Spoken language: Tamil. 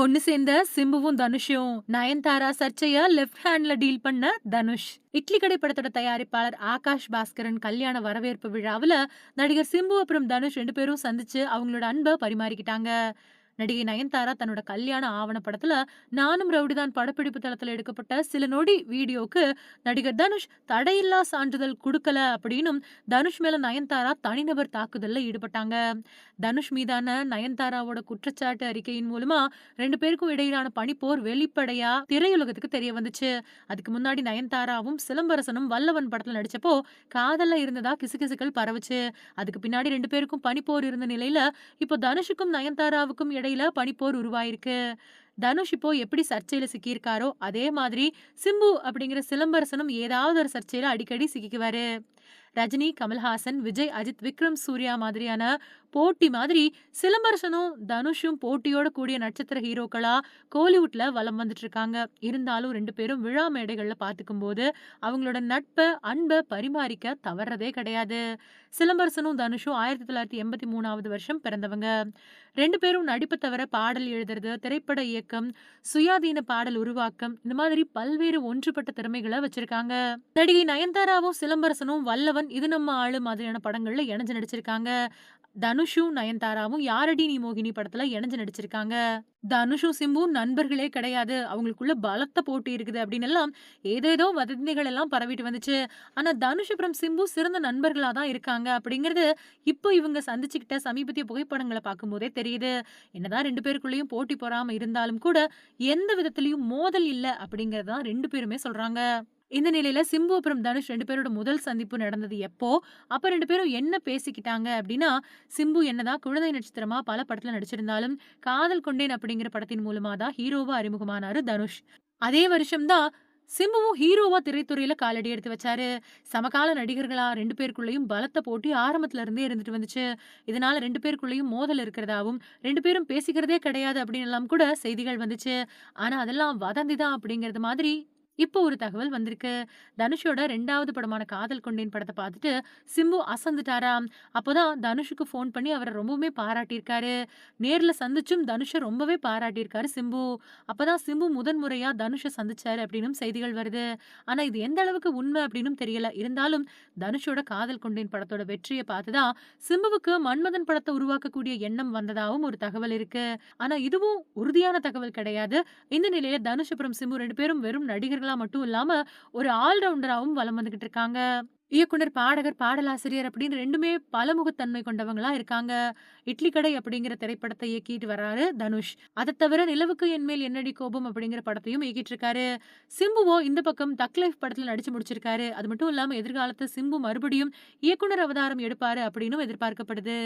ஒன்னு சேர்ந்த சிம்புவும் தனுஷும் நயன்தாரா சர்ச்சைய லெஃப்ட் ஹேண்ட்ல டீல் பண்ண தனுஷ். இட்லி கடை படத்தோட தயாரிப்பாளர் ஆகாஷ் பாஸ்கரன் கல்யாண வரவேற்பு விழாவுல நடிகர் சிம்பு அப்புறம் தனுஷ் ரெண்டு பேரும் சந்திச்சு அவங்களோட அன்பை பரிமாறிக்கிட்டாங்க. நடிகை நயன்தாரா தன்னோட கல்யாண ஆவணப்படத்துல நானும் ரவுடிதான் படப்பிடிப்பு தளத்துல எடுக்கப்பட்ட சில நொடி வீடியோக்கு நடிகர் தனுஷ் தடையில்லா சான்றிதழ் கொடுக்கல அப்படின்னும் தனுஷ் மேல நயன்தாரா தனிநபர் தாக்குதல்ல ஈடுபட்டாங்க. தனுஷ் மீதான நயன்தாராவோட குற்றச்சாட்டு அறிக்கையின் மூலமா ரெண்டு பேருக்கும் இடையிலான பனிப்போர் வெளிப்படையா திரையுலகத்துக்கு தெரிய வந்துச்சு. அதுக்கு முன்னாடி நயன்தாராவும் சிலம்பரசனும் வல்லவன் படத்துல நடிச்சப்போ காதல்ல இருந்ததா கிசுகிசுக்கள் பரவுச்சு. அதுக்கு பின்னாடி ரெண்டு பேருக்கும் பனிப்போர் இருந்த நிலையில இப்போ தனுஷுக்கும் நயன்தாராவுக்கும் இடையில பனிப்போர் உருவாயிருக்கு. தனுஷ் இப்போ எப்படி சர்ச்சையில சிக்கியிருக்காரோ அதே மாதிரி சிம்பு அப்படிங்கிற சிலம்பரசனும் ஏதாவது ஒரு சர்ச்சையில அடிக்கடி சிக்கிக்குவாரு. ரஜினி கமல்ஹாசன் விஜய் அஜித் விக்ரம் சூர்யா மாதிரியான போட்டி மாதிரி சிலம்பரசனும் தனுஷும் போட்டியோட கூடிய நட்சத்திர ஹீரோக்களா கோலிவுட்ல வலம் வந்துட்டு இருக்காங்க இருந்தாலும் ரெண்டு பேரும் விழா மேடைகள்ல பாத்துக்கும் போது அவங்களோட நட்பை அன்பை பரிமாறிக்க தவறதே கிடையாது. சிலம்பரசனும் தனுஷும் ஆயிரத்தி தொள்ளாயிரத்தி எண்பத்தி மூணாவது வருஷம் பிறந்தவங்க. ரெண்டு பேரும் நடிப்பு தவிர பாடல் எழுதுறது திரைப்பட இயக்கம் சுயாதீன பாடல் உருவாக்கம் இந்த மாதிரி பல்வேறு ஒன்றுபட்ட திறமைகளை வச்சிருக்காங்க. நடிகை நயன்தாராவும் சிலம்பரசனும் வல்லவன் இது நம்ம ஆளு மாதிரியான படங்கள்ல இணைஞ்சு நடிச்சிருக்காங்க. தனுஷும் நயன்தாராவும் யாரடி நீ மோகினி படத்துல இணைஞ்சு நடிச்சிருக்காங்க? தனுஷும் சிம்பும் நண்பர்களே கிடையாது. அவங்களுக்குள்ள பலத்த போட்டி இருக்குது அப்படின்னு எல்லாம் ஏதேதோ வதந்திகள் எல்லாம் பரவிட்டு வந்துச்சு. ஆனா தனுஷ் அப்புறம் சிம்பு சிறந்த நண்பர்களா தான் இருக்காங்க அப்படிங்கிறது இப்போ இவங்க சந்திச்சுக்கிட்ட சமீபத்திய புகைப்படங்களை பார்க்கும்போதே தெரியுது. என்னதான் ரெண்டு பேருக்குள்ளேயும் போட்டி போறாம இருந்தாலும் கூட எந்த விதத்திலையும் மோதல் இல்ல அப்படிங்கறது தான் ரெண்டு பேருமே சொல்றாங்க. இந்த நிலையில சிம்பு அப்புறம் தனுஷ் ரெண்டு பேரோட முதல் சந்திப்பு நடந்தது எப்போ? அப்ப ரெண்டு பேரும் என்ன பேசிக்கிட்டாங்க அப்படின்னா சிம்பு என்னதான் குழந்தை நட்சத்திரமா பல படத்துல நடிச்சிருந்தாலும் காதல் கொண்டேன் அப்படிங்கிற படத்தின் மூலமா தான் ஹீரோவா அறிமுகமானாரு தனுஷ். அதே வருஷம்தான் சிம்புவும் ஹீரோவா திரைத்துறையில காலடி எடுத்து வச்சாரு. சமகால நடிகர்களா ரெண்டு பேருக்குள்ளேயும் பலத்த போட்டி ஆரம்பத்துல இருந்தே இருந்துட்டு வந்துச்சு. இதனால ரெண்டு பேருக்குள்ளேயும் மோதல் இருக்கிறதாவும் ரெண்டு பேரும் பேசிக்கிறதே கிடையாது அப்படின்னு எல்லாம் கூட செய்திகள் வந்துச்சு. ஆனா அதெல்லாம் வதந்தி தான் அப்படிங்கறது மாதிரி இப்போ ஒரு தகவல் வந்திருக்கு. தனுஷோட ரெண்டாவது படமான காதல் கொண்டேன் படத்தை பார்த்துட்டு சிம்பு அசந்துட்டாராம் அப்போதான் தனுஷுக்கு ஃபோன் பண்ணி அவரை ரொம்பவுமே பாராட்டியிருக்காரு. நேர்ல சந்திச்சும் தனுஷை ரொம்பவே பாராட்டியிருக்காரு சிம்பு. அப்பதான் சிம்பு முதன் முறையா தனுஷை சந்திச்சாரு அப்படின்னு செய்திகள் வருது. ஆனா இது எந்த அளவுக்கு உண்மை அப்படின்னு தெரியல. இருந்தாலும் தனுஷோட காதல் கொண்டேன் படத்தோட வெற்றியை பார்த்துதான் சிம்புவுக்கு மன்மதன் படத்தை உருவாக்கக்கூடிய எண்ணம் வந்ததாகவும் ஒரு தகவல் இருக்கு. ஆனா இதுவும் உறுதியான தகவல் கிடையாது. இந்த நிலையில தனுஷ் அப்புறம் சிம்பு ரெண்டு பேரும் வெறும் நடிகர்கள் நடிகர்களா மட்டும் இல்லாம ஒரு ஆல்ரவுண்டராகவும் வலம் வந்துகிட்டு இருக்காங்க. இயக்குனர் பாடகர் பாடலாசிரியர் அப்படின்னு ரெண்டுமே பலமுகத்தன்மை கொண்டவங்களா இருக்காங்க. இட்லி கடை அப்படிங்கிற திரைப்படத்தை இயக்கிட்டு வர்றாரு தனுஷ். அதை தவிர நிலவுக்கு என்மேல் என்னடி கோபம் அப்படிங்கிற படத்தையும் இயக்கிட்டு இருக்காரு. சிம்புவோ இந்த பக்கம் தக் லைஃப் படத்துல நடிச்சு முடிச்சிருக்காரு. அது மட்டும் இல்லாம எதிர்காலத்து சிம்பு மறுபடியும் இயக்குனர் அவதாரம் எடுப்பாரு அப்படின்னு எதிர்பார்க்கப்படுது.